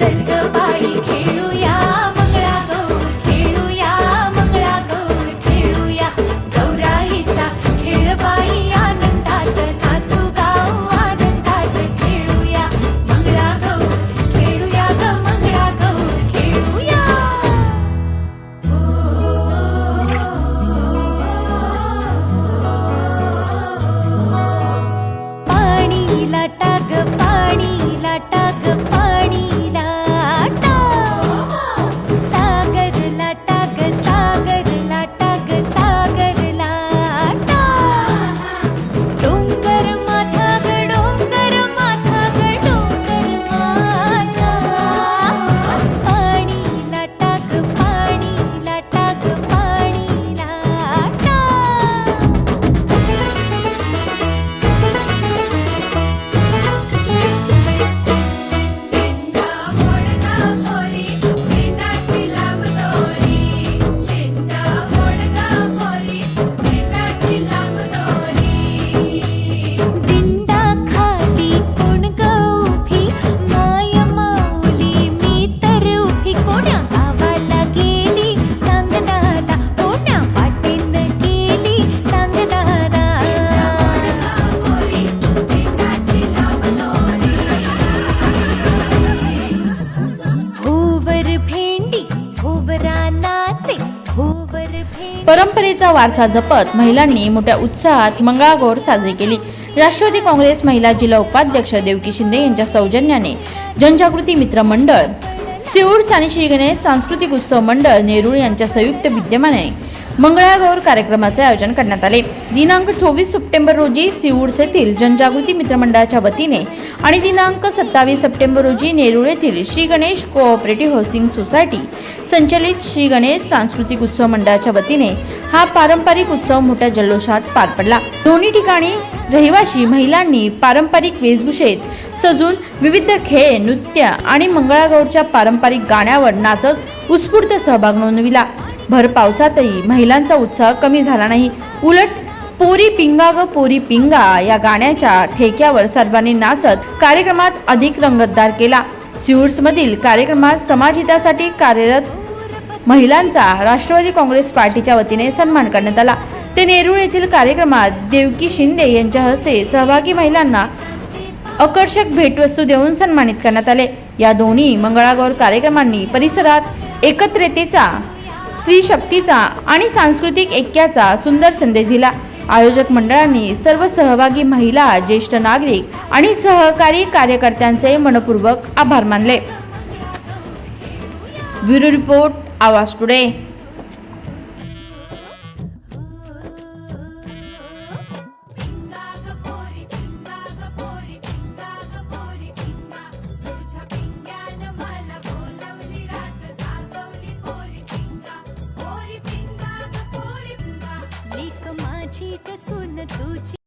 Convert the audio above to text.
चल ग परंपरेचा वारसा जपत महिलांनी मोठ्या उत्साहात मंगळागौर साजरी केली. राष्ट्रवादी काँग्रेस महिला जिल्हा उपाध्यक्ष देवकी शिंदे यांच्या सौजन्याने जनजागृती मित्र मंडळ सिऊर साने श्री गणेश सांस्कृतिक उत्सव मंडळ नेरूळ यांच्या संयुक्त विद्यमाने मंगळागौर कार्यक्रमाचे आयोजन करण्यात आले. दिनांक चोवीस सप्टेंबर रोजी सिऊड्स येथील जनजागृती मित्रमंडळाच्या वतीने आणि दिनांक सत्तावीस सप्टेंबर रोजी नेरूळ येथील Shri Ganesh cooperative housing society संचलित श्री गणेश सांस्कृतिक उत्सव मंडळाच्या वतीने हा पारंपरिक उत्सव मोठ्या जल्लोषात पार पडला. दोन्ही ठिकाणी रहिवाशी महिलांनी पारंपरिक वेशभूषेत सजून विविध खेळ नृत्य आणि मंगळागौरच्या पारंपरिक गाण्यावर नाचत उत्स्फूर्त सहभाग नोंदविला. भर पावसातही महिलांचा उत्साह कमी झाला नाही. उलट पोरी पिंगा ग पोरी पिंगा या गाण्याच्या ठेक्यावर सर्वांनी नाचत कार्यक्रमात अधिक रंगतदार केला. मधील कार्यक्रमात समाजहितासाठी कार्यरत महिलांचा राष्ट्रवादी काँग्रेस पार्टीच्या वतीने सन्मान करण्यात आला. ते नेरूळ येथील कार्यक्रमात देवकी शिंदे यांच्या हस्ते सहभागी महिलांना आकर्षक भेटवस्तू देऊन सन्मानित करण्यात आले. या दोन्ही मंगळागौर कार्यक्रमांनी परिसरात एकत्रितेचा स्त्री शक्तीचा आणि सांस्कृतिक ऐक्याचा सुंदर संदेश दिला. आयोजक मंडळांनी सर्व सहभागी महिला ज्येष्ठ नागरिक आणि सहकारी कार्यकर्त्यांचे मनपूर्वक आभार मानले. Bureau report Awaaz today. पोरी पिंगा तुझी